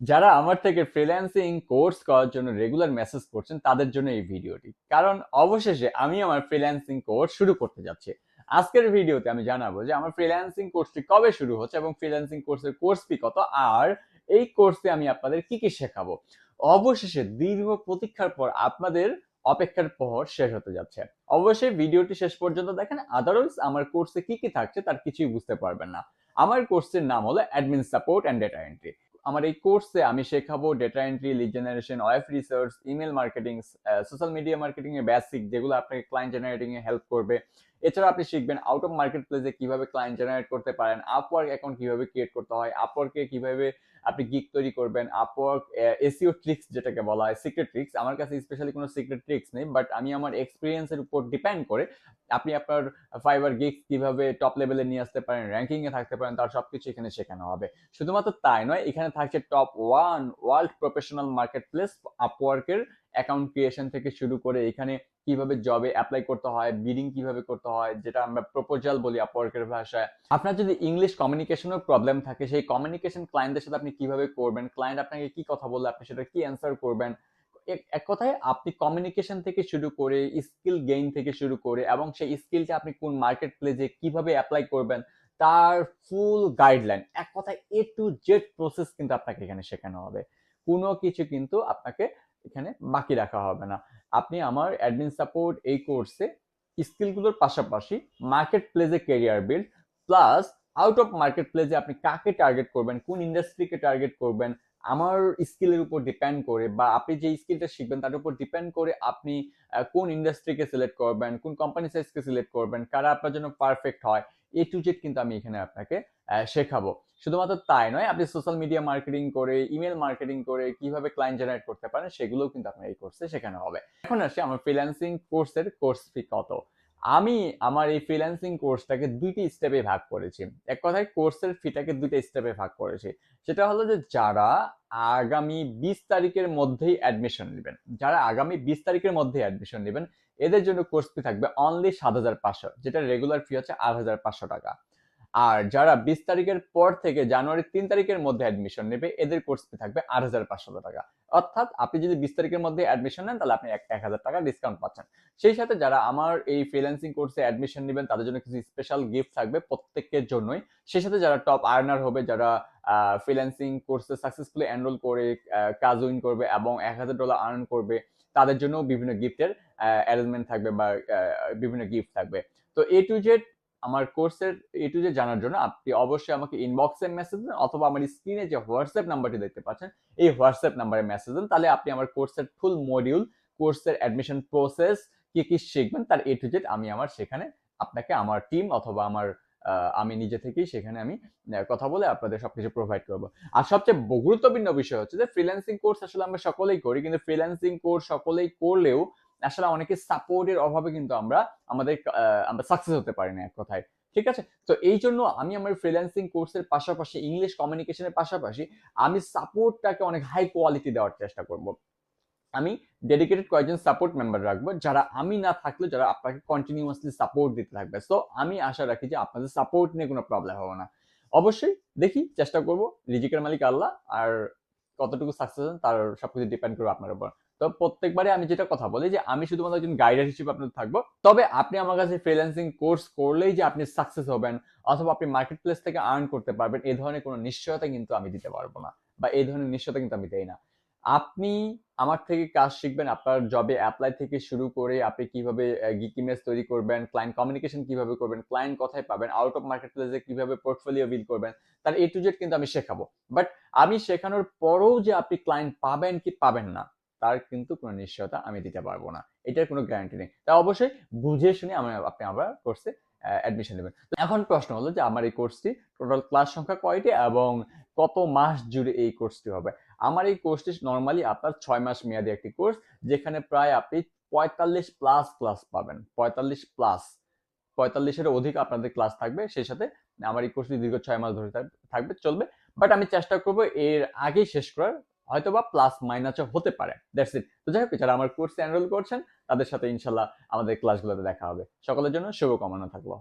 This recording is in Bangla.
যারা আমার থেকে ফ্রিল্যান্সিং কোর্স করার জন্য রেগুলার মেসেজ করছেন, তাদের জন্য এই ভিডিওটি। কারণ অবশেষে আমি আমার ফ্রিল্যান্সিং কোর্স শুরু করতে যাচ্ছি। আজকের ভিডিওতে আমি জানাব যে আমার ফ্রিল্যান্সিং কোর্সটি কবে শুরু হচ্ছে এবং ফ্রিল্যান্সিং কোর্সের কোর্স ফি কত, আর এই কোর্সে আমি আপনাদের কি কি শেখাবো? অবশেষে দীর্ঘ প্রতীক্ষার পর আপনাদের অপেক্ষার পর শেষ হতে যাচ্ছে। অবশ্যই ভিডিওটি শেষ পর্যন্ত দেখেন আদারওয়াইজ আমার কোর্সে কি কি থাকছে তার কিছুই বুঝতে পারবেন না। আমার কোর্সের নাম হলো admin support and data entry আমার এই কোর্সে আমি শেখাবো data entry lead generation web research email marketing social media marketing এর বেসিক যেগুলো আপনাকে ক্লায়েন্ট জেনারেটিং এ হেল্প করবে। এছাড়া আপনি শিখবেন আউট অফ মার্কেট প্লেসে কীভাবে ক্লায়েন্ট জেনারেট করতে পারেন আপওয়ার্ক অ্যাকাউন্ট কীভাবে ক্রিয়েট করতে হয় আপওয়ার্কে কীভাবে আপনি গিক তৈরি করবেন আপওয়ার্ক এসিও ট্রিক্স যেটাকে বলা হয় সিক্রেট ট্রিক্স আমার কাছে স্পেশালি কোনো সিক্রেট ট্রিক্স নেই বাট আমি আমার এক্সপিরিয়েন্সের উপর ডিপেন্ড করে আপনি আপনার ফাইবার গিক কীভাবে টপ লেভেলে নিয়ে আসতে পারেন র্যাঙ্কিংয়ে থাকতে পারেন, তার সবকিছু এখানে শেখানো হবে। শুধুমাত্র তাই নয়, এখানে থাকছে top one world professional marketplace আপওয়ার্কের account creation থেকে শুরু করে এখানে কীভাবে জবে অ্যাপ্লাই করতে হয় বিডিং কীভাবে করতে হয়, যেটা আমরা প্রপোজাল বলি আপওয়ার্কের ভাষায়। আপনার যদি ইংলিশ কমিউনিকেশনের প্রবলেম থাকে, সেই কমিউনিকেশন ক্লায়েন্টদের সাথে আপনি কীভাবে করবেন ক্লায়েন্ট আপনাকে কি কথা বললে, আপনি সেটা কি অ্যান্সার করবেন, এক কথায় আপনি কমিউনিকেশন থেকে শুরু করে স্কিল গেইন থেকে শুরু করে এবং সেই স্কিলটা আপনি কোন মার্কেট প্লেসে কীভাবে অ্যাপ্লাই করবেন, তার ফুল গাইডলাইন এক কথায় এ টু জেড প্রসেস কিন্তু আপনাকে এখানে শেখানো হবে। কোনো কিছু কিন্তু আপনাকে এখানে বাকি রাখা হবে না। আপনি আমার অ্যাডমিন সাপোর্ট এই কোর্সে স্কিলগুলোর পাশাপাশি মার্কেট প্লেসে career build plus out of market প্লেসে আপনি কাকে টার্গেট করবেন, কোন ইন্ডাস্ট্রিকে টার্গেট করবেন, আমার স্কিলের উপর ডিপেন্ড করে বা আপনি যে স্কিলটা শিখবেন তার উপর ডিপেন্ড করে আপনি কোন ইন্ডাস্ট্রিকে সিলেক্ট করবেন, কোন কোম্পানি সাইজকে সিলেক্ট করবেন, কারা আপনার জন্য পারফেক্ট হয় এ টু জেড কিন্তু আমি এখানে আপনাকে শেখাবো। শুধুমাত্র তাই নয়, আপনি সোশ্যাল মিডিয়া মার্কেটিং করে ইমেল মার্কেটিং করে কীভাবে ক্লায়েন্ট জেনারেট করতে পারেন, সেগুলোও কিন্তু আপনার এই কোর্সে শেখানো হবে। এখন আসি আমার ফ্রিল্যান্সিং কোর্সের কোর্স ফি কত। আমি আমার এই ফ্রিল্যান্সিং কোর্সটাকে দুইটি স্টেপে ভাগ করেছি। এক কথায় কোর্সের ফিটাকে দুইটা স্টেপে ভাগ করেছি। সেটা হলো যে যারা আগামী বিশ তারিখের মধ্যেই অ্যাডমিশন নেবেন, যারা আগামী বিশ তারিখের মধ্যেই অ্যাডমিশন নেবেন, এদের জন্য কোর্স ফি থাকবে অনলি সাত হাজার পাঁচশো, যেটা রেগুলার ফি হচ্ছে আট হাজার পাঁচশো টাকা। আর যারা বিশ তারিখের পর থেকে জানুয়ারির তিন তারিখের মধ্যে অ্যাডমিশন নেবে, এদের কোর্স ফি থাকবে আট হাজার পাঁচশো টাকা। অর্থাৎ আপনি যদি বিশ তারিখের মধ্যে অ্যাডমিশন নেন, তাহলে আপনি এক হাজার টাকা ডিসকাউন্ট পাচ্ছেন। সেই সাথে যারা আমার এই ফ্রিল্যান্সিং কোর্সে অ্যাডমিশন নেবেন, তাদের জন্য কিছু স্পেশাল গিফট থাকবে প্রত্যেকের জন্যই। সেই সাথে যারা টপ আর্নার হবে, যারা ফ্রিল্যান্সিং কোর্সে সাকসেসফুলি এনরোল করে কাজ উইন করবে এবং এক হাজার ডলার আর্ন করবে, তাদের জন্য বিভিন্ন গিফটের অ্যারেঞ্জমেন্ট থাকবে বা বিভিন্ন গিফট থাকবে। তো এ টু জেড আমার কোর্সের এ টু যে জানার জন্য আপনি অবশ্যই আমাকে ইনবক্সে মেসেজ দেন অথবা আমার স্ক্রিনে যে হোয়াটসঅ্যাপ নাম্বারটি দেখতে পাচ্ছেন, এই হোয়াটসঅ্যাপ নাম্বারে মেসেজ দেন। তাহলে আপনি আমার কোর্সের ফুল মডিউল কোর্সের অ্যাডমিশন প্রসেস কি কি শিখবেন তার এ টু জেড আমি আমার সেখানে আপনাকে, আমার টিম অথবা আমার আমি নিজে থেকেই সেখানে আমি কথা বলে আপনাদের সবকিছু প্রোভাইড করব। আর সবচেয়ে গুরুত্বপূর্ণ বিষয় হচ্ছে যে ফ্রিল্যান্সিং কোর্স আসলে আমরা সকলেই করি, কিন্তু ফ্রিল্যান্সিং কোর্স সকলেই করলেও আসলে অনেকে সাপোর্টের অভাবে কিন্তু আমরা আমাদের আমরা সাকসেস হতে পারি না এক কথায়, ঠিক আছে? তো এই জন্য আমি আমার ফ্রিল্যান্সিং কোর্সের পাশাপাশি ইংলিশ কমিউনিকেশনের পাশাপাশি আমি সাপোর্টটাকে অনেক হাই কোয়ালিটি দেওয়ার চেষ্টা করব। আমি ডেডিকেটেড কয়েকজন সাপোর্ট মেম্বার রাখব, যারা আমি না থাকলে যারা আপনাকে কন্টিনিউয়াসলি সাপোর্ট দিতে থাকবে। সো আমি আশা রাখি যে আপনাদের সাপোর্ট নিয়ে কোনো প্রবলেম হবে না। অবশ্যই দেখি, চেষ্টা করব। রিজিকের মালিক আল্লাহ, আর কতটুকু সাকসেস তার সবকিছু ডিপেন্ড করবে আপনার উপর। তো প্রত্যেকবারে আমি যেটা কথা বলি যে আমি শুধুমাত্র একজন গাইডার হিসেবে আপনার থাকব। তবে আপনি আমার কাছে ফ্রিল্যান্সিং কোর্স করলেই যে আপনি সাকসেস হবেন অথবা আপনি মার্কেট প্লেস থেকে আর্ন করতে পারবেন এই ধরনের কোনো নিশ্চয়তা কিন্তু আমি দিতে পারব না বা এই ধরনের নিশ্চয়তা কিন্তু আমি দেই না। আপনি আমার থেকে কাজ শিখবেন, আপনার জবে অ্যাপ্লাই থেকে শুরু করে আপনি কীভাবে গিক ইমেজ তৈরি করবেন ক্লায়েন্ট কমিউনিকেশন কীভাবে করবেন ক্লায়েন্ট কোথায় পাবেন আউট অফ মার্কেট প্লেসে কীভাবে পোর্টফোলিও বিল করবেন, তার এ টু জেড কিন্তু আমি শেখাবো। বাট আমি শেখানোর পরেও যে আপনি ক্লায়েন্ট পাবেন কি পাবেন না তার কিন্তু কোনো নিশ্চয়তা আমি দিতে পারব না। এটার কোনো গ্যারান্টি নেই। তা অবশ্যই বুঝে শুনে আমি আপনি আবার কোর্সে অ্যাডমিশন নেবেন। এখন প্রশ্ন হলো যে আমার এই কোর্সটি টোটাল ক্লাস সংখ্যা কয়টি এবং কত মাস জুড়ে এই কোর্সটি হবে? আমার এই কোর্সটি নর্মালি আপনার ছয় মাস মেয়াদি একটি কোর্স যেখানে প্রায় আপনি পঁয়তাল্লিশ প্লাস ক্লাস পাবেন। পঁয়তাল্লিশ প্লাস পঁয়তাল্লিশের অধিক আপনাদের ক্লাস থাকবে, সেই সাথে আমার এই কোর্সটি দীর্ঘ ছয় মাস ধরে থাকবে, চলবে। বাট আমি চেষ্টা করব এর আগেই শেষ করার হয়তো বা প্লাস মাইনাসও হতে পারে। দ্যাটস ইট তো যাই হোক, যারা আমার কোর্সে এনরোল করছেন, তাদের সাথে ইনশাল্লাহ আমাদের ক্লাসগুলোতে দেখা হবে। সকলের জন্য শুভকামনা থাকল।